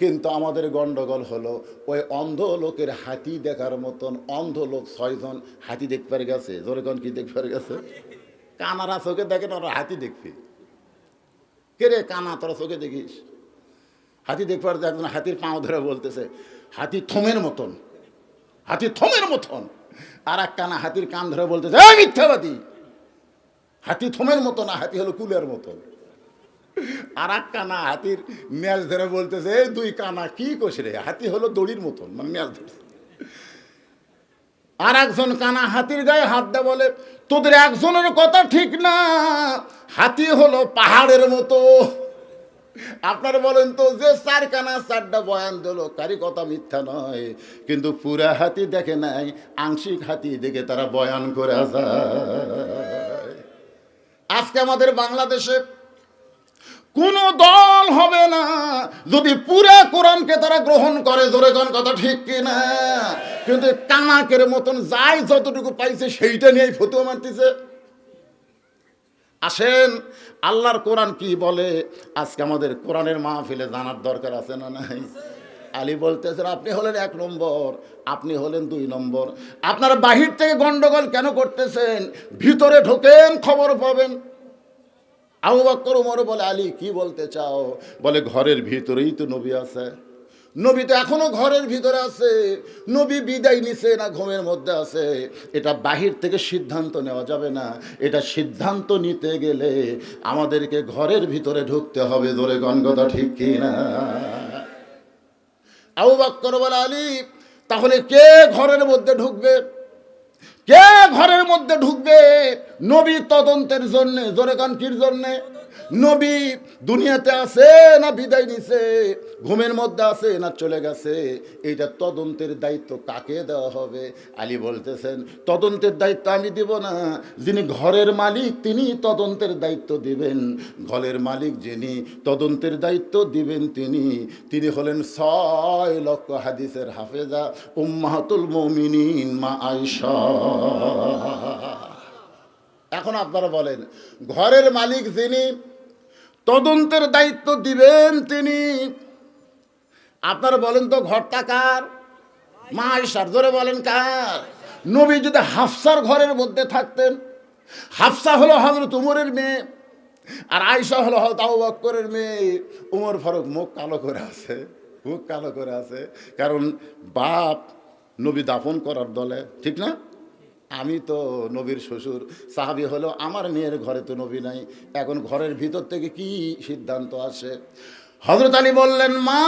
কিন্তু আমাদের গন্ডগোল হলো, ওই অন্ধ লোকের হাতি দেখার মতন অন্ধ লোক ছয়জন হাতি দেখতে গেছে। জোরেগন কি দেখতে গেছে? কানারা চোখে দেখেন ওরা হাতি দেখবি। কে রে কানা, তোরা চোখে দেখিস? হাতি দেখবার একজন হাতির পাও ধরে বলতেছে, হাতি থমের মতন, হাতি থমের মতন। আর এক কানা হাতির কান ধরে বলতেছে মিথ্যাবাদী, হাতি থমের মতো না, হাতি হলো কুলের মতন। আর এক কানা হাতির ম্যাচ ধরে বলতেছে, এই দুই কানা কি কষে রে? হাতি হলো দড়ির মতন মানে ম্যাচ ধরছে আর একজন কানা হাতির গায়ে হাত দেয় বলে, তোদের একজনের কথা ঠিক না, হাতি হলো পাহাড়ের মতো। আপনারা বলেন তো, যে চার কানা চারটা বয়ান দিল কারি কথা মিথ্যা নয়। কিন্তু পুরা হাতি দেখে নাই, আংশিক হাতি দেখে তারা বয়ান করে আসা আজকে আমাদের বাংলাদেশে কোন দল হবে না। যদি পুরো কোরআনকে তারা গ্রহণ করে, জোরে কোন কথা ঠিক কিনা? কিন্তু কানাকের মতন যাই যতটুকু পাইছে, সেইটা নিয়েই ফতুয়া মারতেছে। আসেন, আল্লাহর কোরআন কি বলে? আজকে আমাদের কোরআনের মাহফিলে জানার দরকার আছে না নাই? আলী বলতেছেন, আপনি হলেন এক নম্বর, আপনি হলেন দুই নম্বর। আপনারা বাহির থেকে গন্ডগোল কেন করতেছেন? ভিতরে ঢোকেন, খবর পাবেন। আবু বক্কর উমর বলে, আলী, কি বলতে চাও? বলে, ঘরের ভিতরেই তো নবী আছে। নবী তো এখনও ঘরের ভিতরে আছে। নবী বিদায় নিছে না ঘুমের মধ্যে আছে। এটা বাহির থেকে সিদ্ধান্ত নেওয়া যাবে না। এটা সিদ্ধান্ত নিতে গেলে আমাদেরকে ঘরের ভিতরে ঢুকতে হবে। ধরে গণগতা ঠিক কি না? আবু বক্কর বলে, আলী, তাহলে কে ঘরের মধ্যে ঢুকবে? কে ঘরের মধ্যে ঢুকবে নবী তদন্তের জন্য জোরে কান কির জন্যে? নবী দুনিয়াতে আছে না বিদায় নিছে? ঘুমের মধ্যে আছে না চলে গেছে? এইটা তদন্তের দায়িত্ব কাকে দেওয়া হবে? আলী বলতেছেন, তদন্তের দায়িত্ব আমি দিব না। যিনি ঘরের মালিক, তিনি তদন্তের দায়িত্ব দিবেন। ঘরের মালিক যিনি তদন্তের দায়িত্ব দিবেন তিনি। তিনি হলেন ছয় লক্ষ হাদিসের হাফেজা উম্মাহাতুল মমিনিন মা আয়সা এখন আপনারা বলেন, ঘরের মালিক যিনি, তদন্তের দায়িত্ব দিবেন তিনি। আপনারা বলেন তো ঘরটা কার? মা আয়সার জোরে বলেন কার? নবী যদি হাফসার ঘরের মধ্যে থাকতেন, হাফসা হলো হজরত উমরের মেয়ে, আর আয়সা হলো হয়তো আবু বক্করের মেয়ে। উমর ফারুক মুখ কালো করে আছে, মুখ কালো করে আছে, কারণ বাপ নবী দাফন করার দলে, ঠিক না? আমি তো নবীর শ্বশুর, সাহাবি হলো আমার মেয়ের ঘরে তো নবী নাই। এখন ঘরের ভিতর থেকে কি সিদ্ধান্ত আসে? হজরত আলী বললেন, মা,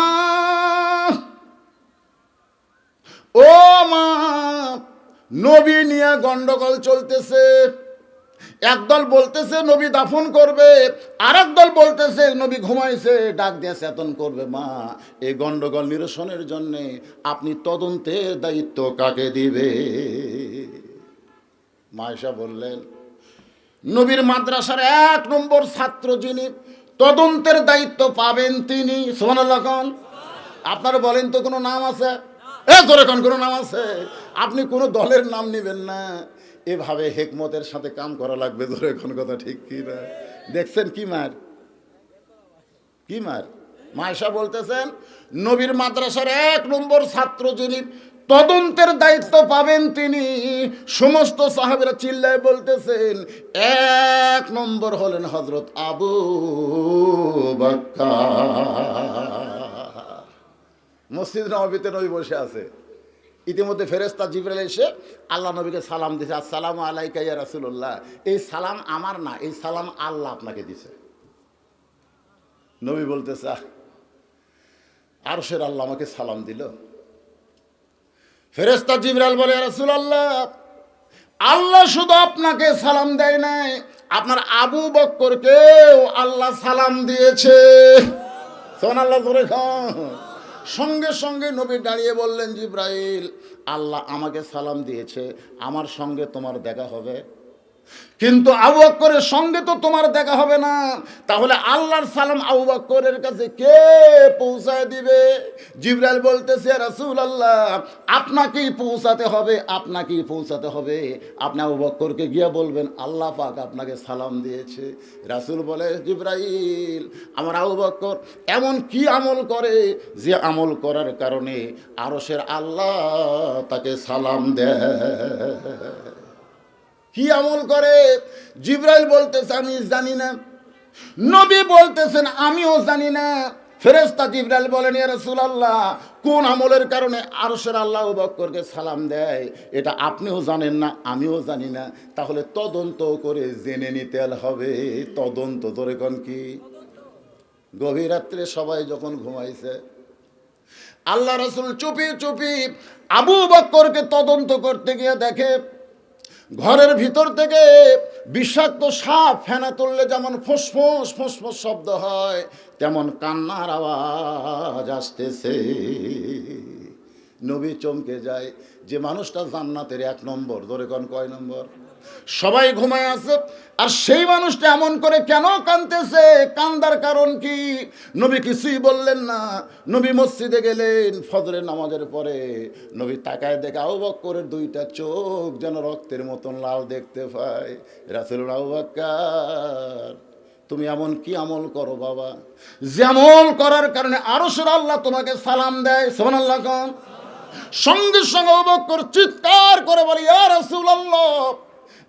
ও মা, নবী নিয়ে গন্ডগোল চলতেছে। একদল বলতেছে নবী দাফন করবে আর দল বলতেছে নবী ঘুমাইছে, ডাক দিয়ে চেতন করবে। মা, এই গন্ডগোল নিরসনের জন্যে আপনি তদন্তের দায়িত্ব কাকে দিবে মায়েশা বললেন, নবীর মাদ্রাসার এক নম্বর ছাত্র যিনি, তদন্তের দায়িত্ব পাবেন তিনি। সোনালাখন আপনারা বলেন তো কোনো নাম আছে? এ করে কোন নাম আছে? আপনি কোনো দলের নাম নেবেন না। এভাবে হেকমতের সাথে কাম করা লাগবে ধরে কোন কথা ঠিক কি না? দেখছেন কি মার? কি মার? মায়েশা বলতেছেন, নবীর মাদ্রাসার এক নম্বর ছাত্র যিনি তদন্তের দায়িত্ব পাবেন তিনি। সমস্ত সাহাবেরা চিল্লায় বলতেছেন, এক নম্বর হলেন হজরত আবু বাক্কা মসজিদ নবীতে নবী বসে আছে। ইতিমধ্যে ফেরেস্তা জিবরাল এসে আল্লাহ নবীকে সালাম দিছে আসসালাম আলাইকা রাসূলুল্লাহ, এই সালাম আমার না, এই সালাম আল্লাহ আপনাকে দিছে নবী বলতেছে আরশের আল্লাহ আমাকে সালাম দিল? ফেরেস্তা জিবরাল বলে রাসুল আল্লাহ আল্লাহ শুধু আপনাকে সালাম দেয় নাই, আপনার আবু বক্করকেও আল্লাহ সালাম দিয়েছে। সোনাল্লাহ সঙ্গে সঙ্গে নবী দাঁড়িয়ে বললেন, জিব্রাইল, আল্লাহ আমাকে সালাম দিয়েছে, আমার সঙ্গে তোমার দেখা হবে। কিন্তু আবু বক্করের সঙ্গে তো তোমার দেখা হবে না। তাহলে আল্লাহর সালাম আবু বক্করের কাছে কে পৌঁছায় দিবে? জিব্রাইল বলতেছে রাসূল আল্লাহ আপনাকেই পৌঁছাতে হবে, আপনাকেই পৌঁছাতে হবে। আপনি আবু বক্করকে গিয়ে বলবেন, আল্লাহ পাক আপনাকে সালাম দিয়েছে। রাসূল বলে, জিব্রাইল, আমার আবু বক্কর এমন কি আমল করে যে আমল করার কারণে আরসের আল্লাহ তাকে সালাম দেয়? কি আমল করে? জিব্রাইল বলতেছে, আমি জানি না। নবী বলতেছেন, আমিও জানি না। ফেরেস্তা জিব্রাইল বলেন রাসূলুল্লাহ, কোন আমলের কারণে আরশের আল্লাহ বক্করকে সালাম দেয়? এটা আপনিও জানেন না, আমিও জানি না। তাহলে তদন্ত করে জেনে নিতে হবে। তদন্ত ধরে কোন কি? গভীর রাত্রে সবাই যখন ঘুমাইছে, আল্লাহ রসুল চুপি চুপি আবু বক্করকে তদন্ত করতে গিয়ে দেখে ঘরের ভিতর থেকে বিষাক্ত সাপ ফেনা তুললে যেমন ফুসফুস ফুসফুস শব্দ হয়, তেমন কান্নার আওয়াজ আসতেছে। নবী চমকে যায়, যে মানুষটা জান্নাতের এক নম্বর, ধরে কন কয় নম্বর? সবাই ঘুমায় আছে, আর সেই মানুষটা এমন করে কেন কানতেছে কান্দার কারণ কি? নবী কিছুই বললেন না। নবী মসজিদে গেলেন, ফজরের নামাজের পরে। নবী তাকায় দেখে আউ বক্করের দুইটা চোখ যেন রক্তের মতন লাল দেখতে পায়। রাসুল আউ তুমি এমন কি আমল করো বাবা? যে আমল করার কারণে আরও আল্লাহ তোমাকে সালাম দেয়। সোমান আল্লাহ সঙ্গে সঙ্গে অবকর চিৎকার করে বলি, ইয়া রাসূলুল্লাহ!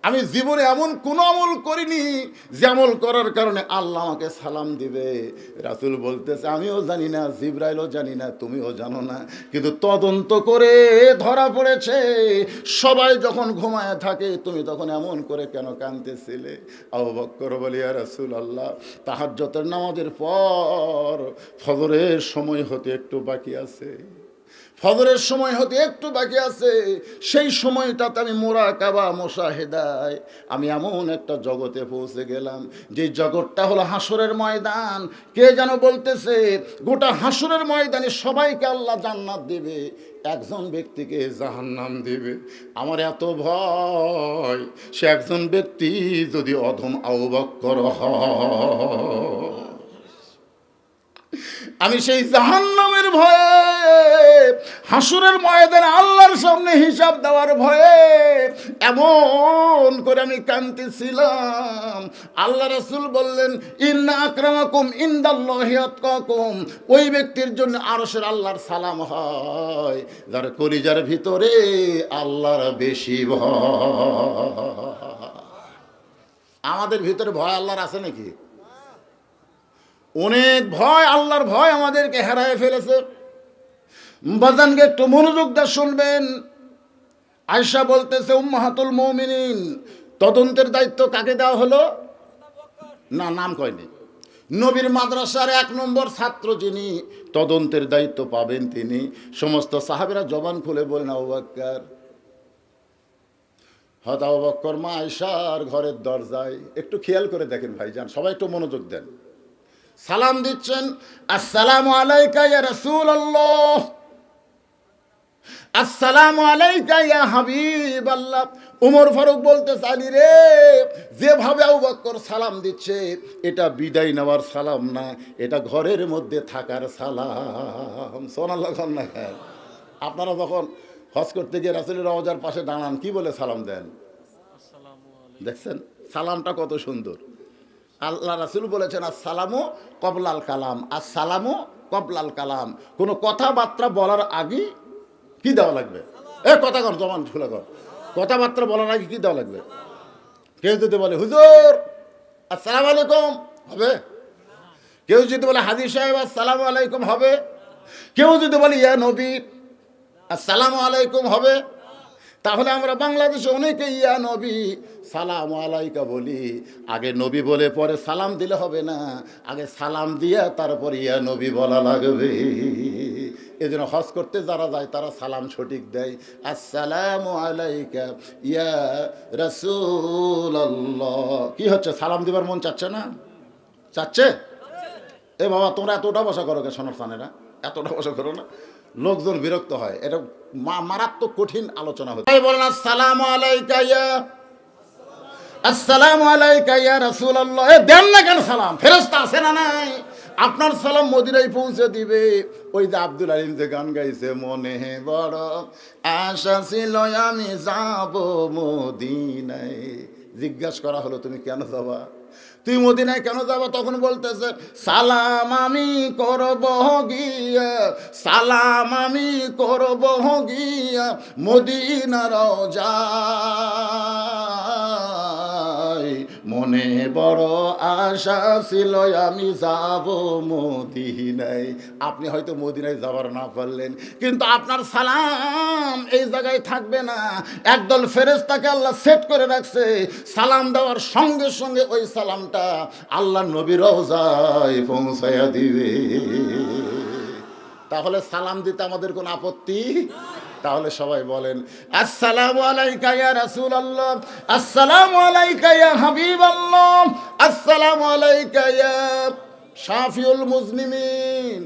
আমি জীবনে এমন কোন আমল করিনি যে আমল করার কারণে আল্লাহ আমাকে সালাম দিবে। রাসূল বলতেছে, আমিও জানি না, জিব্রাইলও জানি না, তুমিও জানো না। কিন্তু তদন্ত করে ধরা পড়েছে। সবাই যখন ঘুমায় থাকে, তুমি তখন এমন করে কেন কাঁদতেছিলে? আবু বক্কর বলি আর রাসূল আল্লাহ তাহাজ্জতের নামাজের পর ফজরের সময় হতে একটু বাকি আছে। ফজরের সময় হতে একটু বাকি আছে, সেই সময়টাতে আমি মোরা কাবা মোশাহেদায়, আমি এমন একটা জগতে পৌঁছে গেলাম, যে জগৎটা হলো হাসরের ময়দান। কে যেন বলতেছে, গোটা হাসরের ময়দানে সবাইকে আল্লাহ জান্নাত দেবে, একজন ব্যক্তিকে জাহান্নাম দেবে। আমার এত ভয়, সে একজন ব্যক্তি যদি অধম আউবক্কর হয়। আমি সেই জাহান্নামের ভয়ে হাসুরের ময়দানে আল্লাহর সামনে হিসাব দেওয়ার ভয়ে এমন করে আমি কান্তিছিলাম আল্লাহ রসুল বললেন, ইন্না আক্রামাকুম ইন্দাল্লাহি ওই ব্যক্তির জন্য আরশের আল্লাহর সালাম হয়, যার কলিজার ভিতরে আল্লাহর বেশি ভয়। আমাদের ভিতরে ভয় আল্লাহর আছে নাকি? অনেক ভয়, আল্লাহর ভয় আমাদেরকে হেরায় ফেলেছে। বাজানকে একটু মনোযোগ দিয়ে শুনবেন। আয়সা বলতেছে, উম্মাহাতুল মৌমিনিন। তদন্তের দায়িত্ব কাকে দেওয়া হলো? না, নাম কয়নি। নবীর মাদ্রাসার এক নম্বর ছাত্র যিনি, তদন্তের দায়িত্ব পাবেন তিনি। সমস্ত সাহাবেরা জবান খুলে বলেন আবাক্কার হয়তো আবাক্কর মা আয়সার ঘরের দরজায়, একটু খেয়াল করে দেখেন ভাইজান, সবাই একটু মনোযোগ দেন। সালাম দিচ্ছেন, আসসালামু আলাইকা রাসূলুল্লাহ। আসসালামু আলাইকা ইয়া হাবিব আল্লাহ উমর ফারুক বলতে চালি রে, যেভাবে আবু সালাম দিচ্ছে, এটা বিদায় নেওয়ার সালাম না, এটা ঘরের মধ্যে থাকার সালাম। সোনাল্লাহ না আপনারা যখন হজ করতে গিয়ে রাসুলের রওজার পাশে দাঁড়ান, কি বলে সালাম দেন? দেখছেন? সালামটা কত সুন্দর। আল্লাহ রাসুল বলেছেন, আসসালামু কবলাল কালাম। আসসালামু কবলাল কালাম। কোনো কথাবার্তা বলার আগে কি দেওয়া লাগবে? এ, কথা কর জমান খুলে কর। কথাবার্তা বলার আগে কি দেওয়া লাগবে? কেউ যদি বলে, হুজুর, আসসালামু আলাইকুম, হবে? কেউ যদি বলে হাজির সাহেব, আসসালামু আলাইকুম, হবে? কেউ যদি বলে, ইয়া নবী, আসসালামু আলাইকুম, হবে? তাহলে আমরা বাংলাদেশে অনেকে ইয়া নবী, সালাম আলাইকা বলি। আগে নবী বলে, পরে সালাম দিলে হবে না। আগে সালাম দিয়া তারপর ইয়া নবী বলা লাগবে। এই জন্য হজ করতে যারা যায়, তারা সালাম সঠিক দেয়। আসসালাম আলাইকা ইয়া রসুল কি হচ্ছে? সালাম দিবার মন চাচ্ছে না? চাচ্ছে? এ বাবা, তোমরা এতটা বসা করো কে সোনার এতটা বসা করো না? লোকজন বিরক্ত হয়। এটা মারাত্মক কঠিন আলোচনা হচ্ছে। বলেন, আসসালাম আলাইকা ইয়া আসসালামু আলাইকা ইয়া রাসূলুল্লাহ। এ দেন না কেন সালাম? ফেরেশতা আছে না নাই? আপনার সালাম মদিনায় পৌঁছে দিবে। ওই যে আব্দুল আলিম যে গান গাইছে, মনে বড় আশা ছিল আমি যাব মদিনায়। জিজ্ঞাসা করা হলো, তুমি কেন যাবা? তুই মদিনায় কেন যাব? তখন বলতেছে, সালাম আমি করব গিয়া, সালাম আমি করব গিয়া মদিনার যাই মনে বড় আশা ছিল, আমি যাব মদিনায়। আপনি হয়তো মদিনায় যাবার না পারলেন, কিন্তু আপনার সালাম এই জায়গায় থাকবে না। একদল ফেরেস্তাকে আল্লাহ সেট করে রাখছে, সালাম দেওয়ার সঙ্গে সঙ্গে ওই সালামটা আল্লাহ নবীর রওজায় পৌঁছাইয়া দিবে। তাহলে সালাম দিতে আমাদের কোনো আপত্তি? তাহলে সবাই বলেন, আসসালামু আলাইকা ইয়া রাসূলুল্লাহ, আসসালামু আলাইকা ইয়া হাবিবাল্লাহ, আসসালামু আলাইকা ইয়া শাফিউল মুজলিমিন